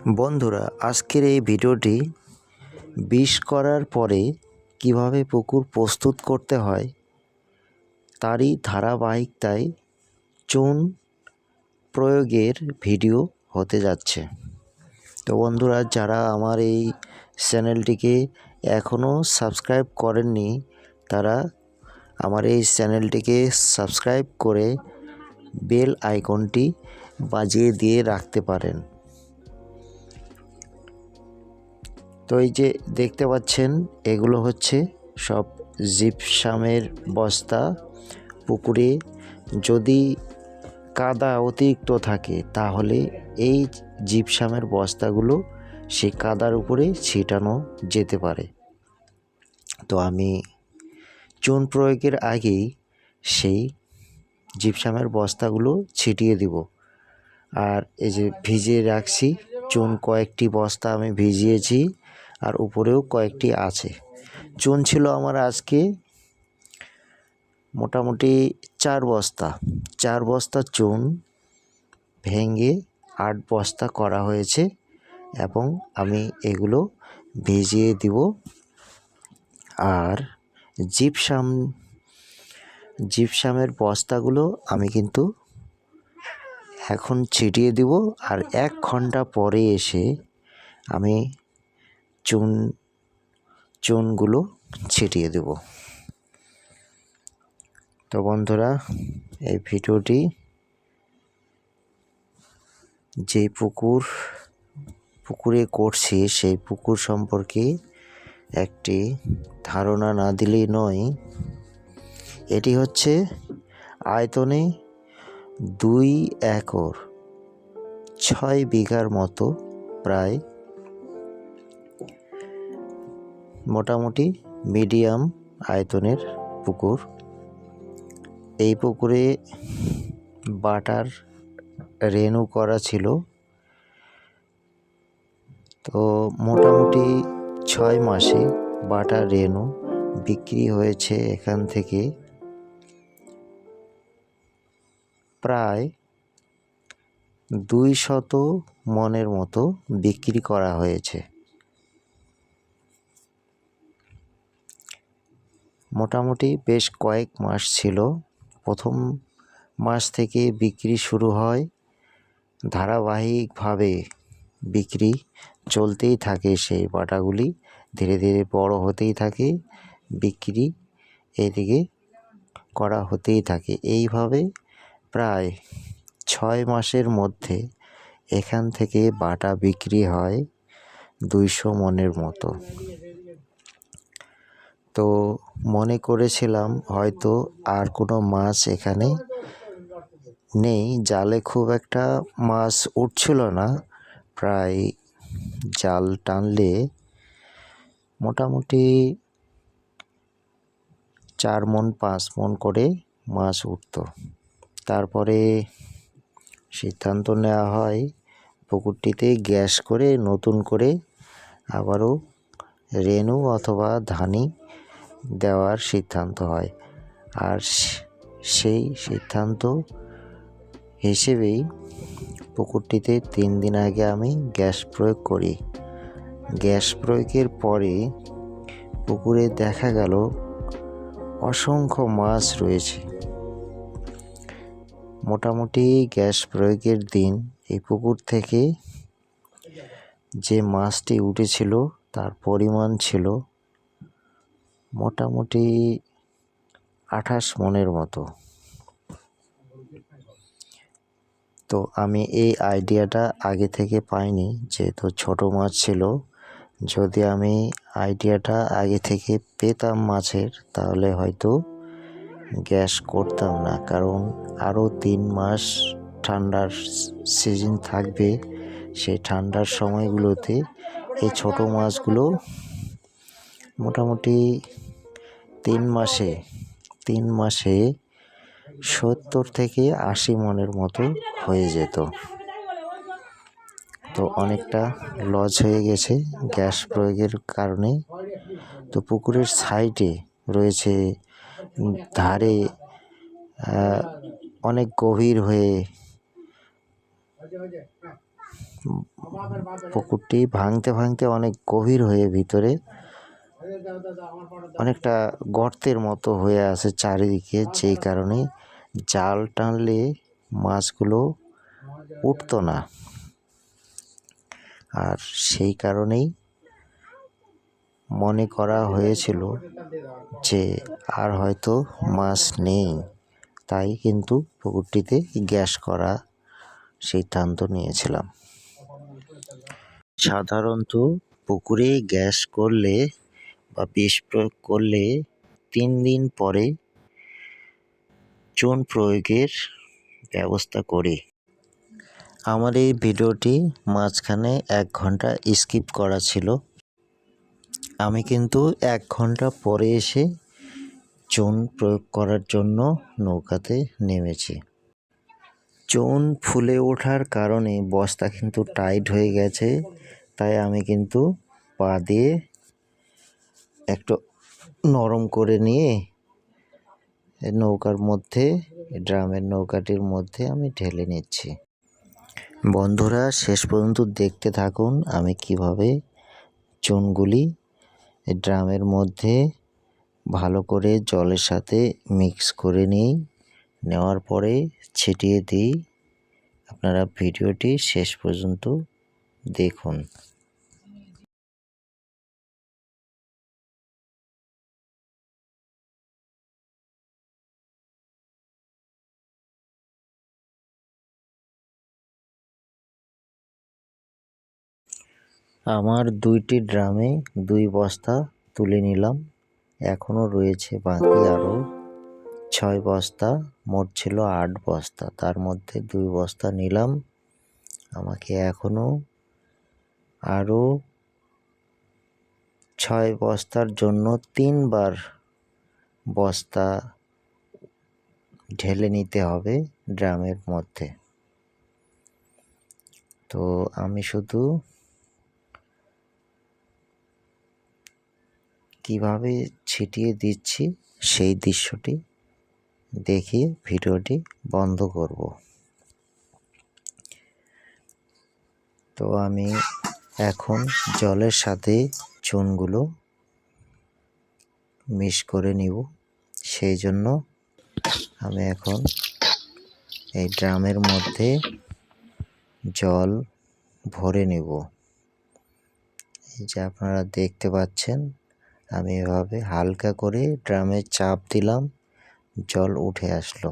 বন্ধুরা, আজকের এই ভিডিওটি বিষ করার পরে কীভাবে পুকুর প্রস্তুত করতে হয়, তারই ধারাবাহিকতায় চুন প্রয়োগের ভিডিও হতে যাচ্ছে। তো বন্ধুরা, যারা আমার এই চ্যানেলটিকে এখনও সাবস্ক্রাইব করেননি, তারা আমার এই চ্যানেলটিকে সাবস্ক্রাইব করে বেল আইকনটি বাজিয়ে দিয়ে রাখতে পারেন। তো এই যে দেখতে পাচ্ছেন, এগুলো হচ্ছে সব জিপসামের বস্তা, পুকুরে। যদি কাদা অতিরিক্ত থাকে, তাহলে এই জিপসামের বস্তাগুলো সেই কাদার উপরে ছিটানো যেতে পারে। তো আমি চুন প্রয়োগের আগেই সেই জিপসামের বস্তাগুলো ছিটিয়ে দিব। আর এই যে ভিজিয়ে রাখছি, চুন কয়েকটি বস্তা আমি ভিজিয়েছি। আর উপরেও কয়েকটি আছে। চুন ছিল আমার আজকে মোটামুটি চার বস্তা। চার বস্তা চুন ভেঙে আট বস্তা করা হয়েছে এবং আমি এগুলো ভিজিয়ে দিব। আর জিপসাম, জিপসামের বস্তাগুলো আমি কিন্তু এখন ছিটিয়ে দিব। আর এক ঘণ্টা পরে এসে আমি চুন, চুনগুলো ছিটিয়ে দেব। তো বন্ধুরা, এই ভিডিওটি যে পুকুর, পুকুরে করছি, সেই পুকুর সম্পর্কে একটি ধারণা না দিলেই নয়। এটি হচ্ছে আয়তনে দুই একর, ছয় বিঘার মতো, প্রায় মোটামুটি মিডিয়াম আয়তনের পুকুর। এই পুকুরে বাটার রেনু করা ছিল। তো মোটামুটি ছয় মাসে বাটার রেনু বিক্রি হয়েছে এখান থেকে। প্রায় দুই শত মনের মতো বিক্রি করা হয়েছে। মোটামুটি বেশ কয়েক মাস ছিল। প্রথম মাস থেকে বিক্রি শুরু হয়। ধারাবাহিকভাবে বিক্রি চলতেই থাকে সেই বাটাগুলি। ধীরে ধীরে বড় হতেই থাকে। বিক্রি এদিকে করা হতেই থাকে। এইভাবে প্রায় ছয় মাসের মধ্যে এখান থেকে বাটা বিক্রি হয় দুইশো মনের মতো। তো মনে করেছিলাম হয়তো আর কোনো মাছ এখানে নেই। জালে খুব একটা মাছ উঠছিল না। প্রায় জাল টানলে মোটামুটি চার মন, পাঁচ মন করে মাছ উঠত। তারপরে সিদ্ধান্ত নেওয়া হয় পুকুরটিতে গ্যাস করে নতুন করে আবারও রেনু অথবা ধানি দেওয়ার সিদ্ধান্ত হয়। আর সেই সিদ্ধান্ত হিসেবেই পুকুরটিতে তিন দিন আগে আমি গ্যাস প্রয়োগ করি। গ্যাস প্রয়োগের পরে পুকুরে দেখা গেল অসংখ্য মাছ রয়েছে। মোটামুটি গ্যাস প্রয়োগের দিন এই পুকুর থেকে যে মাছটি উঠেছিল তার পরিমাণ ছিল মোটামুটি আঠাশ মনের মতো। তো আমি এই আইডিয়াটা আগে থেকে পাইনি, যেহেতু ছোট মাছ ছিল। যদি আমি আইডিয়াটা আগে থেকে পেতাম মাছের, তাহলে হয়তো গ্যাস করতাম না। কারণ আরও তিন মাস ঠান্ডার সিজন থাকবে, সেই ঠান্ডার সময়গুলোতে এই ছোট মাছগুলো মোটামুটি তিন মাসে তিন মাসে সত্তর থেকে আশি মনের মতো হয়ে যেত। তো অনেকটা লস হয়ে গেছে গ্যাস প্রয়োগের কারণে। তো পুকুরের সাইডে রয়েছে ধারে অনেক গভীর হয়ে পুকুরটি ভাঙতে ভাঙতে অনেক গভীর হয়ে ভিতরে অনেকটা গর্তের মতো হয়ে আছে চারিদিকে, যেই কারণে জাল টানলে মাছগুলো উঠতো না। আর সেই কারণেই মনে করা হয়েছিল যে আর হয়তো মাছ নেই। তাই কিন্তু পুকুরটিতে গ্যাস করা সিদ্ধান্ত নিয়েছিলাম। সাধারণত পুকুরে গ্যাস করলে বা বিষ প্রয়োগ করলে তিন দিন পরে চুন প্রয়োগের ব্যবস্থা করি। আমার এই ভিডিওটি মাঝখানে এক ঘণ্টা স্কিপ করা ছিল। আমি কিন্তু এক ঘণ্টা পরে এসে চুন প্রয়োগ করার জন্য নৌকাতে নেমেছি। চুন ফুলে ওঠার কারণে বস্তা কিন্তু টাইট হয়ে গেছে, তাই আমি কিন্তু পা দিয়ে একটু নরম করে নিয়ে নৌকার মধ্যে ড্রামের নৌকাটির মধ্যে আমি ঢেলে নিচ্ছি। বন্ধুরা, শেষ পর্যন্ত দেখতে থাকুন আমি কীভাবে চুনগুলি ড্রামের মধ্যে ভালো করে জলের সাথে মিক্স করে নিই। নেওয়ার পরে ছিটিয়ে দিই। আপনারা ভিডিওটি শেষ পর্যন্ত দেখুন। আমার দুইটি ড্রামে দুই বস্তা তুলে নিলাম। এখনও রয়েছে বাকি আরও ছয় বস্তা, মোট ছিল আট বস্তা। তার মধ্যে দুই বস্তা নিলাম। আমাকে এখনও আরও ছয় বস্তার জন্য তিনবার বস্তা ঢেলে নিতে হবে ড্রামের মধ্যে। তো আমি শুধু কীভাবে ছিটিয়ে দিচ্ছি সেই দৃশ্যটি দেখিয়ে ভিডিওটি বন্ধ করব। তো আমি এখন জলের সাথে চুনগুলো মিশ করে নিব। সেই জন্য আমি এখন এই ড্রামের মধ্যে জল ভরে নেব। এই যে আপনারা দেখতে পাচ্ছেন আমি এভাবে হালকা করে ড্রামে চাপ দিলাম, জল উঠে আসলো।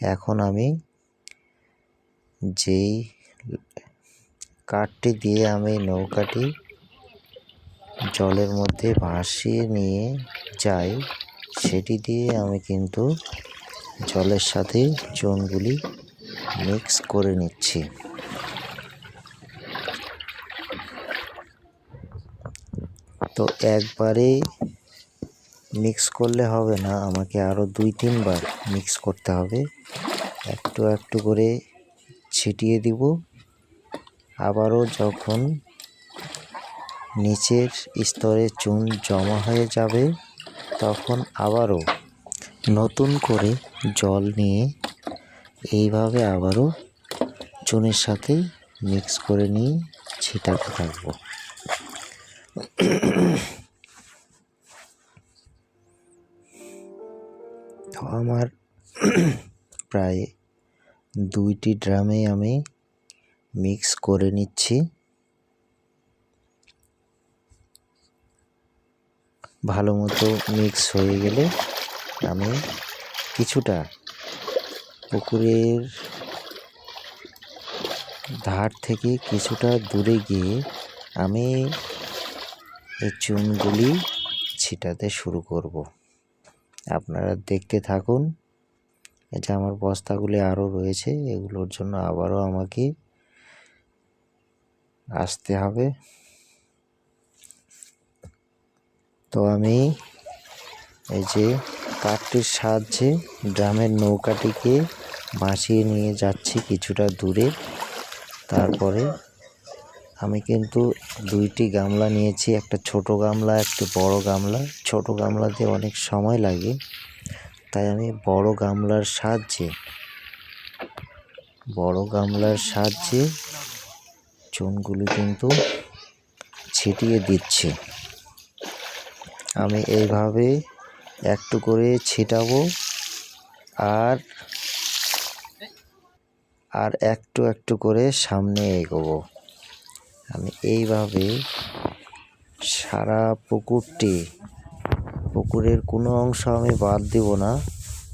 এখন আমি যেই কাঠটি দিয়ে আমি নৌকাটি জলের মধ্যে ভাসিয়ে নিয়ে যাই, সেটি দিয়ে আমি কিন্তু জলের সাথে চুনগুলি মিক্স করে নিচ্ছি। তো একবারে মিক্স করলে হবে না। আমাকে আরও দুই, তিনবার মিক্স করতে হবে। একটু একটু করে ছিটিয়ে দিব। আবারও যখন নিচের স্তরে চুন জমা হয়ে যাবে, তখন আবারও নতুন করে জল নিয়ে এইভাবে আবারও চুনের সাথে মিক্স করে নিয়ে ছিটাতে থাকব। আমার প্রায় দুইটি ড্রামে আমি মিক্স করে নিচ্ছি। ভালো মতো মিক্স হয়ে গেলে আমি কিছুটা পুকুরের ধার থেকে কিছুটা দূরে গিয়ে আমি এই চুনগুলি ছিটাতে শুরু করব। আপনারা দেখতে থাকুন যে আমার বস্তাগুলি আরও রয়েছে, এগুলোর জন্য আবারও আমাকে আসতে হবে। তো আমি এই যে কাঠটির সাহায্যে ড্রামের নৌকাটিকে ভাসিয়ে নিয়ে যাচ্ছি কিছুটা দূরে। তারপরে আমি কিন্তু দুইটি গামলা নিয়েছি, একটা ছোট গামলা, একটা বড় গামলা। ছোট গামলাতে অনেক সময় লাগে, তাই আমি বড় গামলার সাহায্যে, বড় গামলার সাহায্যে চুনগুলি কিন্তু ছিটিয়ে দিচ্ছে। আমি এইভাবে একটু করে ছিটাবো আর আর একটু একটু করে সামনে এগোবো। আমি এইভাবে সারা পুকুরটি, পুকুরের কোনো অংশ আমি বাদ দেব না।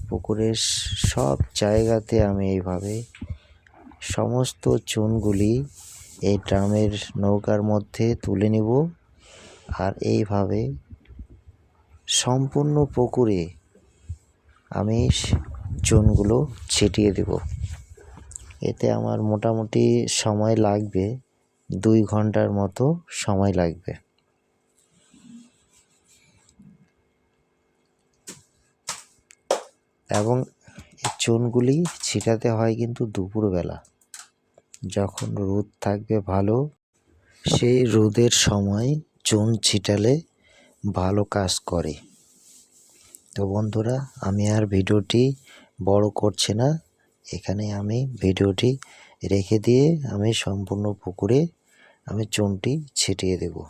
পুকুরের সব জায়গাতে আমি এইভাবে সমস্ত চুনগুলি এই ড্রামের নৌকার মধ্যে তুলে নিব আর এইভাবে সম্পূর্ণ পুকুরে আমি চুনগুলো ছিটিয়ে দেব। এতে আমার মোটামুটি সময় লাগবে। দুই ঘণ্টার মতো সময় লাগবে। এবং চুনগুলি ছিটাতে হয় কিন্তু দুপুরবেলা। যখন রোদ থাকবে ভালো, সেই রোদের সময় চুন ছিটালে ভালো কাজ করে। তো বন্ধুরা, আমি আর ভিডিওটি বড় করছি না। এখানে আমি ভিডিওটি রেখে দিয়ে আমি সম্পূর্ণ পুকুরে আমি চুনটি ছিটিয়ে দেবো।